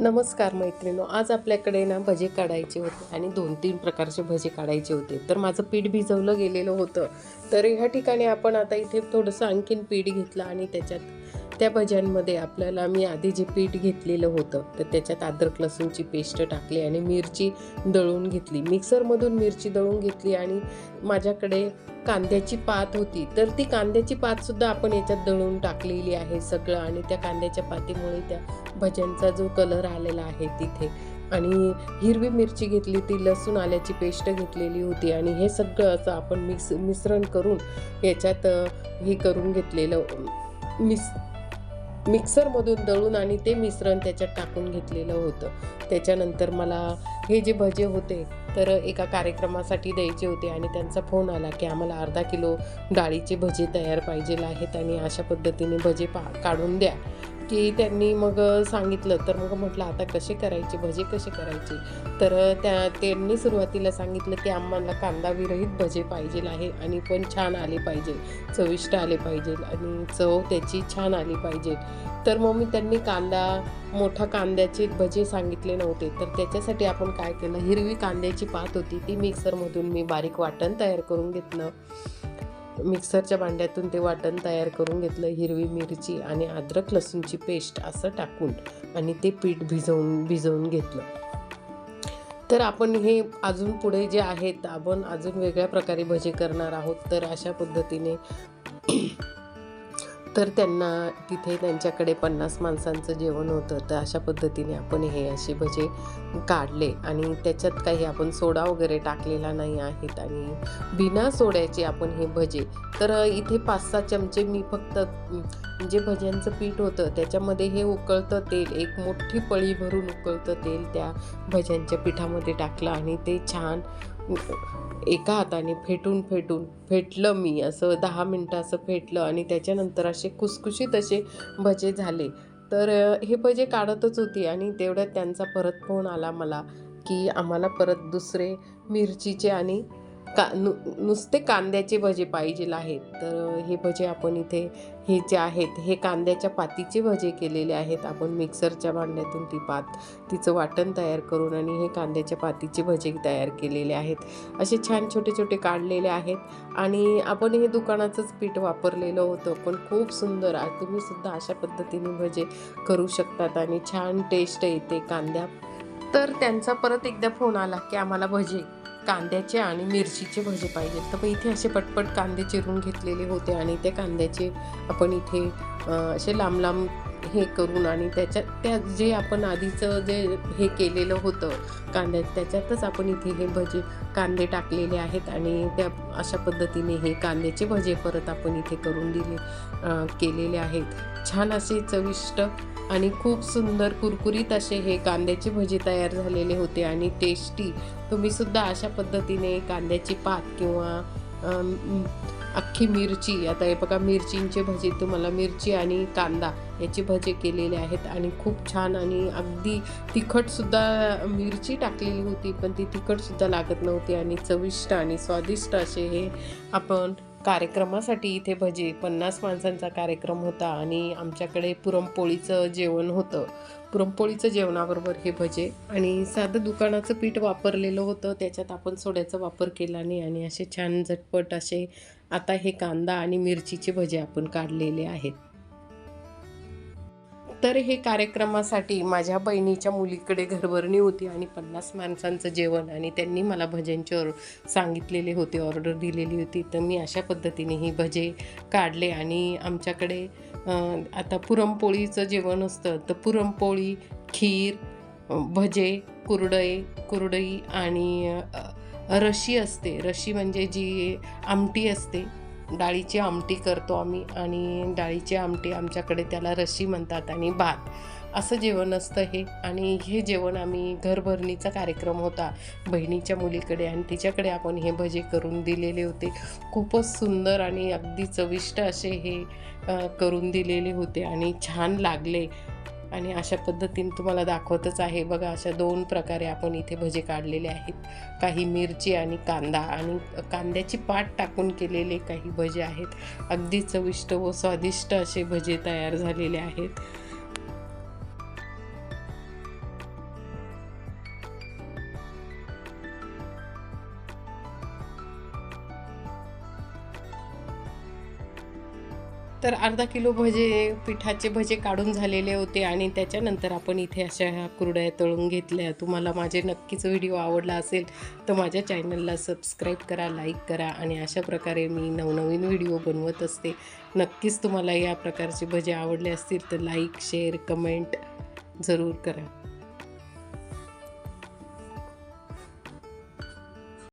नमस्कार मैत्रिणो आज आपल्याकडे ना भजे काढायचे होते आणि दोन तीन प्रकारचे भजे काढायचे होते. तर माझं पीठ भिजवलं गेलेलं होतं. तर ह्या ठिकाणी आपण आता इथे थोडंसं आणखीन पीठ घेतलं आणि त्याच्यात त्या भज्यांमध्ये आपल्याला मी आधी जे पीठ घेतलेलं होतं तर त्याच्यात अद्रक लसूणची पेस्ट टाकली आणि मिरची दळून घेतली. मिक्सरमधून मिरची दळून घेतली आणि माझ्याकडे कांद्याची पात होती. तर ती कांद्याची पातसुद्धा आपण याच्यात दळून टाकलेली आहे सगळं आणि त्या कांद्याच्या पातीमुळे त्या भज्यांचा जो कलर आलेला आहे तिथे. आणि हिरवी मिरची घेतली ती लसूण आल्याची पेस्ट घेतलेली होती आणि हे सगळं असं आपण मिक्स मिश्रण करून याच्यात हे करून घेतलेलं मिस मिक्सरमधून दळून आणि ते मिश्रण त्याच्यात टाकून घेतलेलं होतं. त्याच्यानंतर मला हे जे भजे होते तर एका कार्यक्रमासाठी द्यायचे होते आणि त्यांचा फोन आला की आम्हाला अर्धा किलो डाळीचे भजे तयार पाहिजे आहेत आणि अशा पद्धतीने भजे पा काढून द्या. की त्यांनी मग सांगितलं. तर मग म्हटलं आता कसे करायचे? भजे कसे करायचे? तर त्या त्यांनी सुरुवातीला सांगितलं की आम्हाला कांदा विरहित भजे पाहिजे आहे आणि पण छान आले पाहिजे. चविष्ट आले पाहिजे आणि चव त्याची छान आली पाहिजे. तर मग मी त्यांनी कांदा मोठा कांद्याचे भजे सांगितले नव्हते. तर त्याच्यासाठी आपण काय केलं? हिरवी कांद्याची पात होती. ती मिक्सरमधून मी बारीक वाटण तयार करून घेतलं. मिक्सरच्या भांड्यातून ते वाटण तयार करून घेतलं हिरवी मिरची आणि अद्रक लसूणची पेस्ट असं टाकून आणि ते पीठ भिजवून भिजवून घेतलं. तर आपण हे अजून पुढे जे आहेत आपण अजून वेगळ्या प्रकारे भजे करणार आहोत. तर अशा पद्धतीने तर त्यांना तिथे त्यांच्याकडे पन्नास माणसांचं जेवण होतं. तर अशा पद्धतीने आपण हे असे भजे काढले आणि त्याच्यात काही आपण सोडा वगैरे टाकलेला नाही आहेत आणि बिना सोड्याचे आपण हे भजे. तर इथे पाच सहा चमचे मी फक्त जे भज्यांचं पीठ होतं. त्याच्यामध्ये हे उकळतं तेल एक मोठी पळी भरून उकळतं तेल त्या भज्यांच्या पिठामध्ये टाकलं आणि ते छान एका हाताने फेटून फेटून फेटलं मी असं दहा मिनटं असं फेटलं आणि त्याच्यानंतर असे खुसखुशीत असे भजे झाले. तर हे भजे काढतच होती आणि तेवढ्यात त्यांचा परत फोन आला मला की आम्हाला परत दुसरे मिरचीचे आणि का नु नुसते कांद्याचे भजे पाहिजे आहेत. तर हे भजे आपण इथे हे जे आहेत हे कांद्याच्या पातीचे भजे केलेले आहेत. आपण मिक्सरच्या भांड्यातून ती पात तिचं वाटण तयार करून आणि हे कांद्याच्या पातीचे भजे तयार केलेले आहेत. असे छान छोटे छोटे काढलेले आहेत आणि आपण हे दुकानाचंच पीठ वापरलेलं होतं. पण खूप सुंदर आहे तुम्ही सुद्धा अशा पद्धतीने भजे करू शकतात आणि छान टेस्ट येते कांद्या. तर त्यांचा परत एकदा फोन आला की आम्हाला भजे कांद्याचे आणि मिरचीचे भजे पाहिजे तर मग इथे असे पटपट कांदे चिरून घेतलेले होते आणि त्या कांद्याचे आपण इथे असे लांब लांब हे करून आणि त्याच्यात त्या जे आपण आधीचं जे हे केलेलं होतं कांद्यात त्याच्यातच आपण इथे हे भजे कांदे टाकलेले आहेत आणि त्या अशा पद्धतीने हे कांद्याचे भजे परत आपण इथे करून दिले केलेले आहेत. छान असे चविष्ट आणि खूप सुंदर कुरकुरीत असे हे कांद्याचे भजे तयार झालेले होते आणि टेस्टी तुम्ही सुद्धा अशा पद्धतीने कांद्याची पात किंवा अख्खी मिरची आता हे बघा मिरचींचे भजे तुम्हाला मिरची आणि कांदा याचे भजे केलेले आहेत आणि खूप छान आणि अगदी तिखटसुद्धा मिरची टाकलेली होती पण ती तिखटसुद्धा लागत नव्हती आणि चविष्ट आणि स्वादिष्ट असे हे आपण कार्यक्रमासाठी इथे भजे पन्नास माणसांचा कार्यक्रम होता आणि आमच्याकडे पुरणपोळीचं जेवण होतं. पुरणपोळीचं जेवणाबरोबर हे भजे आणि साधं दुकानाचं पीठ वापरलेलं होतं. त्याच्यात आपण सोड्याचा वापर केला नाही आणि असे छान झटपट असे आता हे कांदा आणि मिरचीचे भजे आपण काढलेले आहेत. तर हे कार्यक्रमासाठी माझ्या बहिणीच्या मुलीकडे घरभरणी होती आणि पन्नास माणसांचं जेवण आणि त्यांनी मला भज्यांची ऑर सांगितलेले होते ऑर्डर दिलेली होती. तर मी अशा पद्धतीने ही भजे काढले आणि आमच्याकडे आता पुरणपोळीचं जेवण असतं तर पुरणपोळी खीर भजे कुरडई कुरडई आणि रशी असते. रशी म्हणजे जी आमटी असते डाळीची आमटी करतो आम्ही आणि डाळीची आमटी आमच्याकडे त्याला रशी म्हणतात आणि भात. असं जेवण असतं हे आणि हे जेवण आम्ही घरभरणीचा कार्यक्रम होता. बहिणीच्या मुलीकडे आणि तिच्याकडे आपण हे भजे करून दिलेले होते. खूपच सुंदर आणि अगदी चविष्ट असे हे करून दिलेले होते आणि छान लागले. आणि अशा पद्धतीने तुम्हाला दाखवतच आहे. बघा अशा दोन प्रकारे आपण इथे भजे काढलेले आहेत. काही मिरची आणि कांदा आणि कांद्याची पाट टाकून केलेले काही भजे आहेत. अगदी चविष्ट व स्वादिष्ट असे भजे तयार झालेले आहेत. तर अर्धा किलो भजे पिठाचे भजे काढून झालेले होते आणि त्याच्यानंतर आपण इथे अशा ह्या कुरड्या तळून घेतल्या. तुम्हाला माझे नक्कीच व्हिडिओ आवडला असेल तर माझ्या चॅनलला सबस्क्राईब करा लाईक करा आणि अशा प्रकारे मी नवनवीन व्हिडिओ बनवत असते. नक्कीच तुम्हाला या प्रकारचे भजे आवडले असतील तर लाईक शेअर कमेंट जरूर करा.